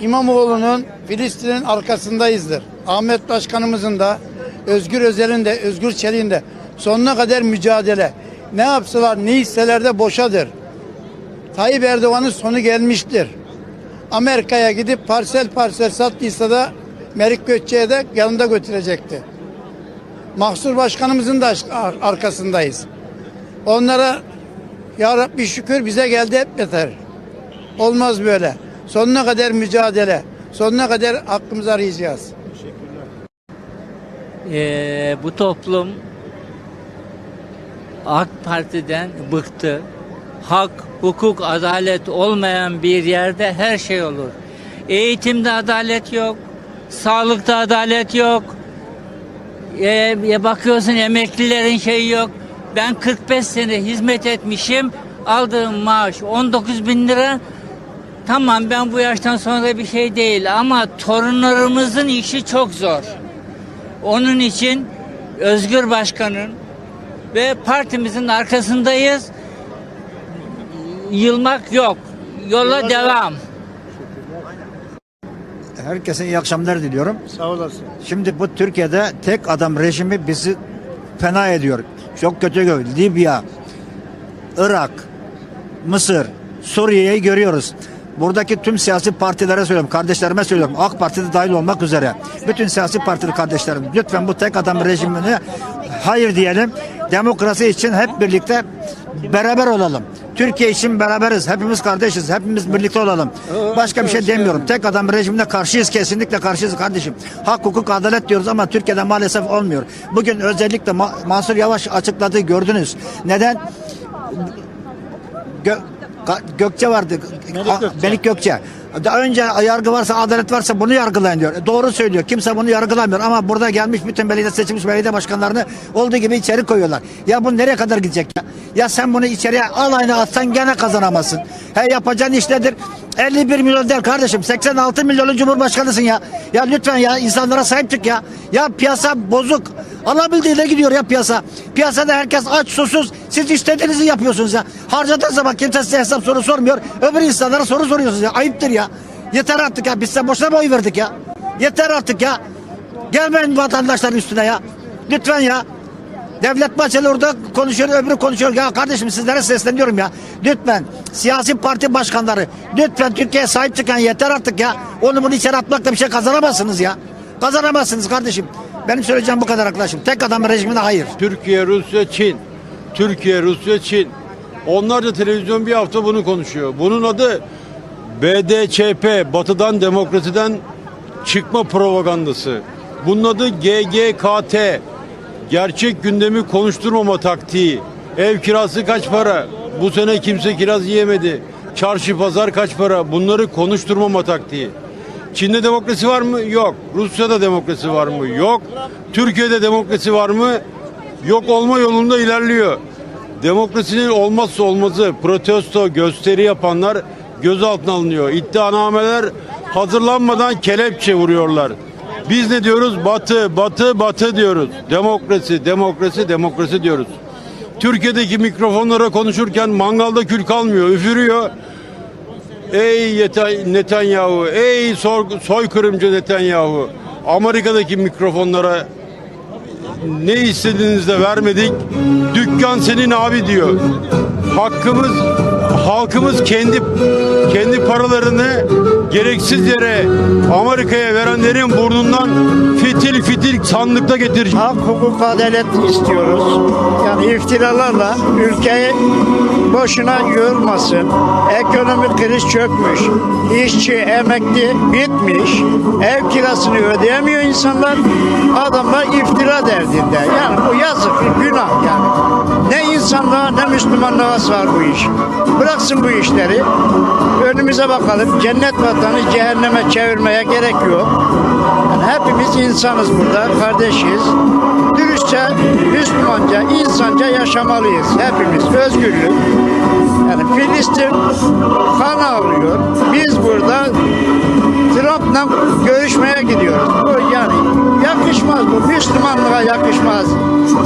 İmamoğlu'nun Filistin'in arkasındayızdır. Ahmet Başkanımızın da Özgür Özel'in de Özgür Çelik'in de sonuna kadar mücadele. Ne yapsalar ne hisseler de boşadır. Tayyip Erdoğan'ın sonu gelmiştir. Amerika'ya gidip parsel parsel sattıysa da Melik Gökçe'ye de yanında götürecekti. Mahsur Başkanımızın da ar- arkasındayız. Onlara ya Rabbi şükür bize geldi hep yeter. Olmaz böyle. Sonuna kadar mücadele. Sonuna kadar hakkımızı arayacağız. Ee, bu toplum AK Parti'den bıktı. Hak, hukuk, adalet olmayan bir yerde her şey olur. Eğitimde adalet yok, sağlıkta adalet yok. Ee, bakıyorsun emeklilerin şeyi yok. Ben 45 sene hizmet etmişim. Aldığım maaş 19 bin lira. Tamam ben bu yaştan sonra bir şey değil ama torunlarımızın işi çok zor. Onun için Özgür Başkan'ın ve partimizin arkasındayız. Yılmak yok. Yola devam. Herkese iyi akşamlar diliyorum. Sağ olasın. Şimdi bu Türkiye'de tek adam rejimi bizi fena ediyor. Çok kötü görüyor. Libya, Irak, Mısır, Suriye'yi görüyoruz. Buradaki tüm siyasi partilere söylüyorum, kardeşlerime söylüyorum. AK Parti'de dahil olmak üzere. Bütün siyasi partili kardeşlerim lütfen bu tek adam rejimine hayır diyelim. Demokrasi için hep birlikte beraber olalım. Türkiye için beraberiz. Hepimiz kardeşiz. Hepimiz birlikte olalım. Başka bir şey demiyorum. Tek adam rejimine karşıyız. Kesinlikle karşıyız kardeşim. Hak, hukuk, adalet diyoruz ama Türkiye'de maalesef olmuyor. Bugün özellikle Ma- Mansur Yavaş açıkladığı gördünüz. Neden? Gö- Gökçe vardı. Melik Gökçe. Melik Gökçe. Daha önce yargı varsa, adalet varsa bunu yargılayın diyor. E, Doğru söylüyor. Kimse bunu yargılamıyor ama burada gelmiş bütün belediye seçilmiş belediye başkanlarını olduğu gibi içeri koyuyorlar. Ya bu nereye kadar gidecek ya? Ya sen bunu içeriye alayına atsan gene kazanamazsın. He yapacağın iş nedir? 51 milyon der kardeşim. 86 milyonun cumhurbaşkanısın ya. Ya lütfen ya insanlara sahip çık ya. Ya piyasa bozuk. Alabildiğine gidiyor ya piyasa. Piyasada herkes aç susuz. Siz istediğinizi yapıyorsunuz ya. Harcadığınız zaman kimse size hesap soru sormuyor. Öbür insanlara soru soruyorsunuz ya. Ayıptır ya. Yeter artık ya. Biz size boşuna mı oy verdik ya? Yeter artık ya. Gelmeyin vatandaşların üstüne ya. Lütfen ya. Devlet Bahçeli orada konuşuyor, öbürü konuşuyor. Ya kardeşim sizlere sesleniyorum ya. Lütfen siyasi parti başkanları lütfen Türkiye'ye sahip çıkan yeter artık ya. Onu bunu içeri atmakla bir şey kazanamazsınız ya. Kazanamazsınız kardeşim. Benim söyleyeceğim bu kadar arkadaşım. Tek adam rejimine hayır. Türkiye, Rusya, Çin. Türkiye, Rusya, Çin. Onlarca televizyon bir hafta bunu konuşuyor. Bunun adı BDÇP, Batı'dan demokrasiden çıkma propagandası. Bunun adı GGKT, gerçek gündemi konuşturmama taktiği. Ev kirası kaç para? Bu sene kimse kiraz yiyemedi. Çarşı pazar kaç para? Bunları konuşturmama taktiği. Çin'de demokrasi var mı? Yok. Rusya'da demokrasi var mı? Yok. Türkiye'de demokrasi var mı? Yok olma yolunda ilerliyor. Demokrasinin olmazsa olmazı protesto gösteri yapanlar gözaltına alınıyor. İddianameler hazırlanmadan kelepçe vuruyorlar. Biz ne diyoruz? Batı, batı, batı diyoruz. Demokrasi, demokrasi, demokrasi diyoruz. Türkiye'deki mikrofonlara konuşurken mangalda kül kalmıyor, üfürüyor. Ey Netanyahu, ey soykırımcı Netanyahu. Amerika'daki mikrofonlara ne istediğinizde vermedik. Dükkan senin abi diyor. Hakkımız halkımız kendi kendi paralarını gereksiz yere Amerika'ya verenlerin burnundan fitil fitil sandıkta getirecek. Hak, hukuk, adalet istiyoruz. Yani iftiralarla ülkeyi boşuna yormasın. Ekonomik kriz çökmüş. İşçi, emekli bitmiş. Ev kirasını ödeyemiyor insanlar. Adamlar iftira derdinde. Yani bu yazık, günah yani. Ne insanlığa ne Müslümanlığa sığar bu iş. Bıraksın bu işleri. Önümüze bakalım. Cennet vatanı cehenneme çevirmeye gerek yok. Yani hepimiz insanız burada, kardeşiz. Dürüstçe, Müslümanca, insanca yaşamalıyız hepimiz. Özgürlük. Filistin kan ağlıyor. Biz burada Trump'la görüşmeye gidiyoruz. Bu yani yakışmaz bu. Müslümanlığa yakışmaz.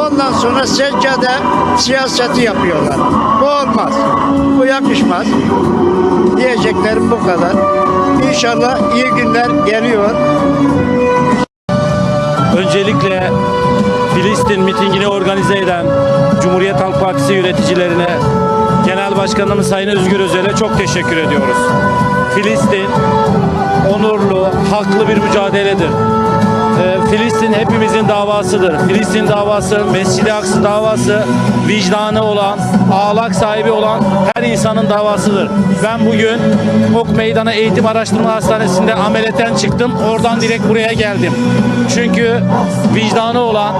Ondan sonra seccade siyaseti yapıyorlar. Bu olmaz. Bu yakışmaz. Diyeceklerim bu kadar. İnşallah iyi günler geliyor. Öncelikle Filistin mitingini organize eden Cumhuriyet Halk Partisi yöneticilerine, Genel Başkanımız Sayın Özgür Özel'e çok teşekkür ediyoruz. Filistin onurlu, haklı bir mücadeledir. Ee, Filistin hepimizin davasıdır. Filistin davası, Mescid-i Aksa davası, vicdanı olan, ahlak sahibi olan her insanın davasıdır. Ben bugün Ok Meydanı Eğitim Araştırma Hastanesi'nde ameliyatten çıktım. Oradan direkt buraya geldim. Çünkü vicdanı olan,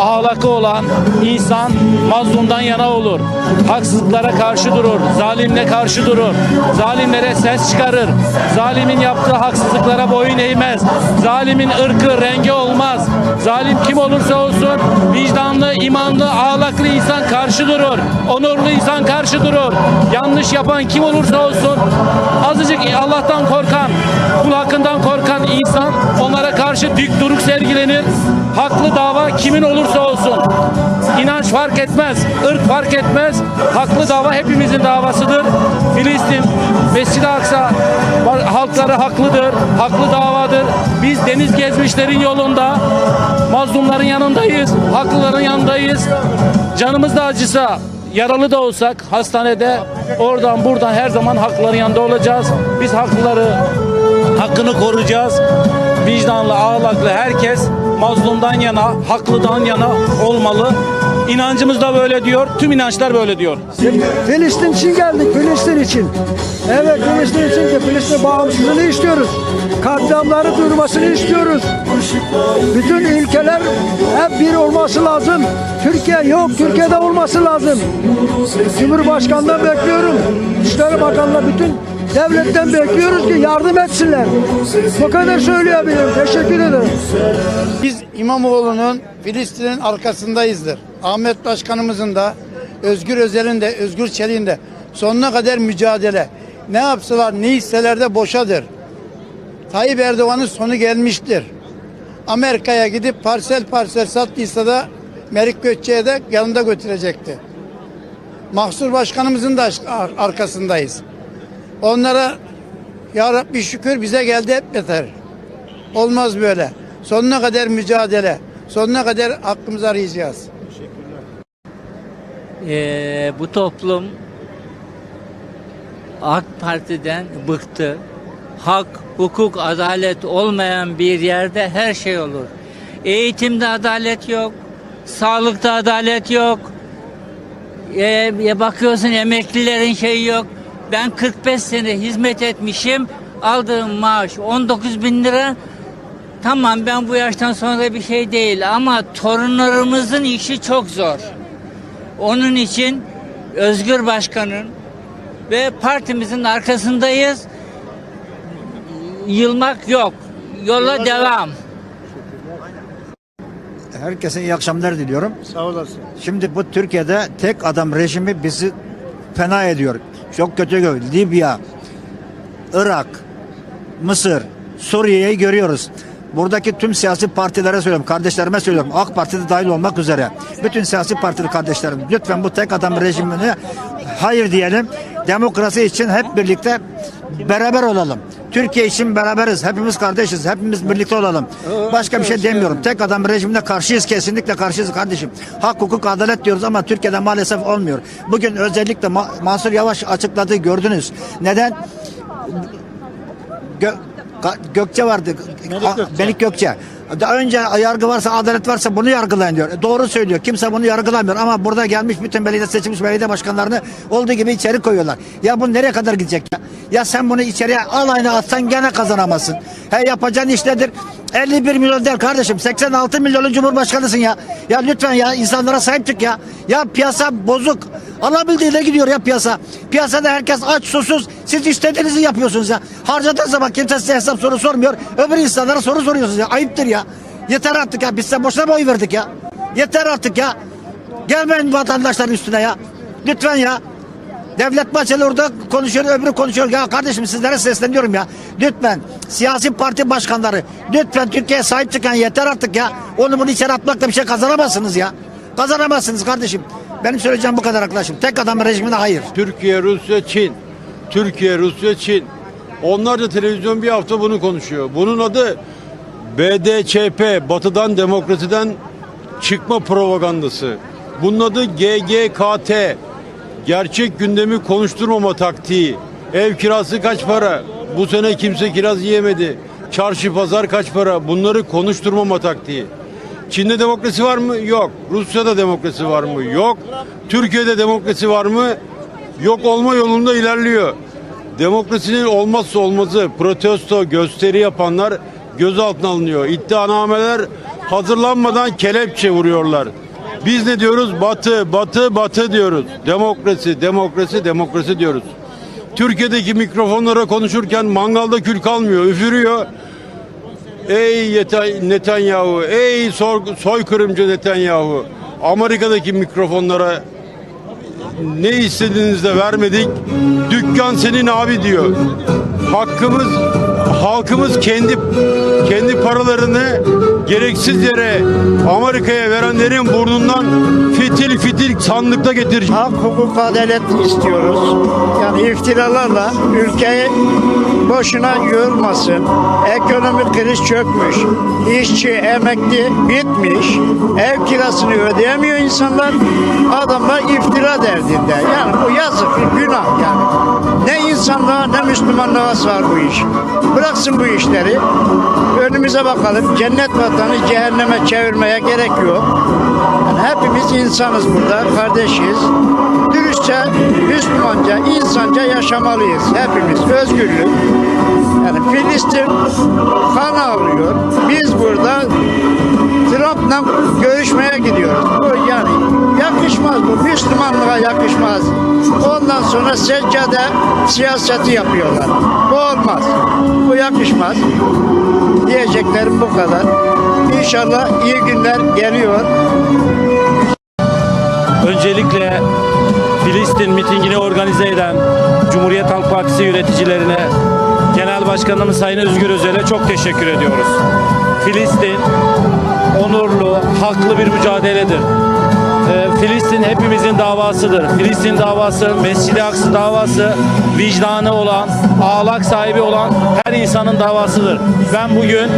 ahlakı olan insan mazlumdan yana olur. Haksızlıklara karşı durur, zalimle karşı durur. Zalimlere ses çıkarır. Zalimin yaptığı haksızlıklara boyun eğmez. Zalimin ırkı, rengi olmaz. Zalim kim olursa olsun vicdanlı, imanlı, ahlaklı insan karşı durur. Onurlu insan karşı durur. Yanlış yapan kim olursa olsun azıcık Allah'tan korkan, kul hakkından korkan insan onlara karşı dik duruk sergilenir. Haklı dava kimin olursa olsun. İnanç fark etmez, ırk fark etmez. Haklı dava hepimizin davasıdır. Filistin, Mescid-i Aksa halkları haklıdır, haklı davadır. Biz deniz gezmişlerin yolunda, mazlumların yanındayız, haklıların yanındayız. Canımız da acısa, yaralı da olsak hastanede oradan buradan her zaman haklıların yanında olacağız. Biz haklıları hakkını koruyacağız. Vicdanlı, ahlaklı herkes mazlumdan yana, haklıdan yana olmalı. İnancımız da böyle diyor, tüm inançlar böyle diyor. Filistin için geldik, Filistin için. Evet, Filistin için de Filistin bağımsızlığını istiyoruz. Katliamları durmasını istiyoruz. Bütün ülkeler hep bir olması lazım. Türkiye yok, Türkiye'de olması lazım. Cumhurbaşkanından bekliyorum. İşleri Bakanı'na bütün devletten bekliyoruz ki yardım etsinler. Bu kadar söyleyebilirim. Teşekkür ederim. Biz İmamoğlu'nun Filistin'in arkasındayızdır. Ahmet Başkanımızın da Özgür Özel'in de Özgür Çelik'in de sonuna kadar mücadele. Ne yapsalar ne hisseler de boşadır. Tayyip Erdoğan'ın sonu gelmiştir. Amerika'ya gidip parsel parsel sattıysa da Melik Gökçe'ye de yanında götürecekti. Mahsur Başkanımızın da ar- arkasındayız. Onlara ya Rabbi şükür bize geldi hep yeter. Olmaz böyle. Sonuna kadar mücadele. Sonuna kadar hakkımızı arayacağız. Ee, bu toplum AK Parti'den bıktı. Hak, hukuk, adalet olmayan bir yerde her şey olur. Eğitimde adalet yok, sağlıkta adalet yok. Ee, bakıyorsun emeklilerin şeyi yok. Ben 45 sene hizmet etmişim. Aldığım maaş 19 bin lira. Tamam ben bu yaştan sonra bir şey değil ama torunlarımızın işi çok zor. Onun için Özgür Başkan'ın ve partimizin arkasındayız. Yılmak yok. Yola devam. Herkese iyi akşamlar diliyorum. Sağ olasın. Şimdi bu Türkiye'de tek adam rejimi bizi fena ediyor. Çok kötü görüyor. Libya, Irak, Mısır, Suriye'yi görüyoruz. Buradaki tüm siyasi partilere söylüyorum, kardeşlerime söylüyorum. AK Parti'de dahil olmak üzere. Bütün siyasi partili kardeşlerim lütfen bu tek adam rejimine hayır diyelim. Demokrasi için hep birlikte beraber olalım. Türkiye için beraberiz. Hepimiz kardeşiz. Hepimiz birlikte olalım. Başka bir şey demiyorum. Tek adam rejimine karşıyız. Kesinlikle karşıyız kardeşim. Hak, hukuk, adalet diyoruz ama Türkiye'de maalesef olmuyor. Bugün özellikle Ma- Mansur Yavaş açıkladığı gördünüz. Neden? Gö- Gökçe vardı. Melik Gökçe. Gökçe. Daha önce yargı varsa, adalet varsa bunu yargılayın diyor. E, Doğru söylüyor. Kimse bunu yargılamıyor ama burada gelmiş bütün belediye seçilmiş belediye başkanlarını olduğu gibi içeri koyuyorlar. Ya bu nereye kadar gidecek ya? Ya sen bunu içeriye alayına atsan gene kazanamazsın. He yapacağın iş nedir? 51 milyon değil kardeşim. 86 milyonun cumhurbaşkanısın ya. Ya lütfen ya insanlara sahip çık ya. Ya piyasa bozuk. Alabildiğine gidiyor ya piyasa. Piyasada herkes aç susuz. Siz istediğinizi yapıyorsunuz ya. Harcadığınız zaman kimse size hesap soru sormuyor. Öbür insanlara soru soruyorsunuz ya. Ayıptır ya. Yeter artık ya. Biz size boşuna mı oy verdik ya? Yeter artık ya. Gelmeyin vatandaşların üstüne ya. Lütfen ya. Devlet Bahçeli orada konuşuyor, öbürü konuşuyor. Ya kardeşim sizlere sesleniyorum ya. Lütfen siyasi parti başkanları lütfen Türkiye'ye sahip çıkan yeter artık ya. Onu bunu içeri atmakla bir şey kazanamazsınız ya. Kazanamazsınız kardeşim. Benim söyleyeceğim bu kadar arkadaşım. Tek adam rejimine hayır. Türkiye, Rusya, Çin. Türkiye, Rusya, Çin. Onlarca televizyon bir hafta bunu konuşuyor. Bunun adı BDÇP, Batı'dan Demokrasiden çıkma propagandası. Bunun adı GGKT, gerçek gündemi konuşturmama taktiği. Ev kirası kaç para? Bu sene kimse kiraz yiyemedi. Çarşı pazar kaç para? Bunları konuşturmama taktiği. Çin'de demokrasi var mı? Yok. Rusya'da demokrasi var mı? Yok. Türkiye'de demokrasi var mı? Yok olma yolunda ilerliyor. Demokrasinin olmazsa olmazı protesto gösteri yapanlar gözaltına alınıyor. İddianameler hazırlanmadan kelepçe vuruyorlar. Biz ne diyoruz? Batı, batı, batı diyoruz. Demokrasi, demokrasi, demokrasi diyoruz. Türkiye'deki mikrofonlara konuşurken mangalda kül kalmıyor, üfürüyor. Ey Netanyahu, ey soykırımcı Netanyahu. Amerika'daki mikrofonlara ne istediğinizde vermedik. Dükkan senin abi diyor. Hakkımız halkımız kendi kendi paralarını gereksiz yere Amerika'ya verenlerin burnundan fitil fitil sandıkta getirecek. Hak, hukuk, adalet istiyoruz. Yani iftiralarla ülkeyi boşuna yormasın. Ekonomik kriz çökmüş. İşçi, emekli bitmiş. Ev kirasını ödeyemiyor insanlar. Adamlar iftira derdinde. Yani bu yazık, günah yani. Ne insanlığa Müslümanlığa sığar bu iş. Bıraksın bu işleri. Önümüze bakalım. Cennet vatanı cehenneme çevirmeye gerek yok. Yani hepimiz insanız burada, kardeşiz. Dürüstçe, Müslümanca, insanca yaşamalıyız hepimiz. Özgürlük. Yani Filistin kan ağlıyor. Biz burada Trump'la görüşmeye Müslümanlığa yakışmaz. Ondan sonra seccade siyaseti yapıyorlar. Bu olmaz. Bu yakışmaz. Diyeceklerim bu kadar. İnşallah iyi günler geliyor. Öncelikle Filistin mitingini organize eden Cumhuriyet Halk Partisi yöneticilerine, Genel Başkanımız Sayın Özgür Özel'e çok teşekkür ediyoruz. Filistin onurlu, haklı bir mücadeledir. Ee, Filistin hepimizin davasıdır. Filistin davası, Mescid-i Aksa davası, vicdanı olan, ahlak sahibi olan her insanın davasıdır. Ben bugün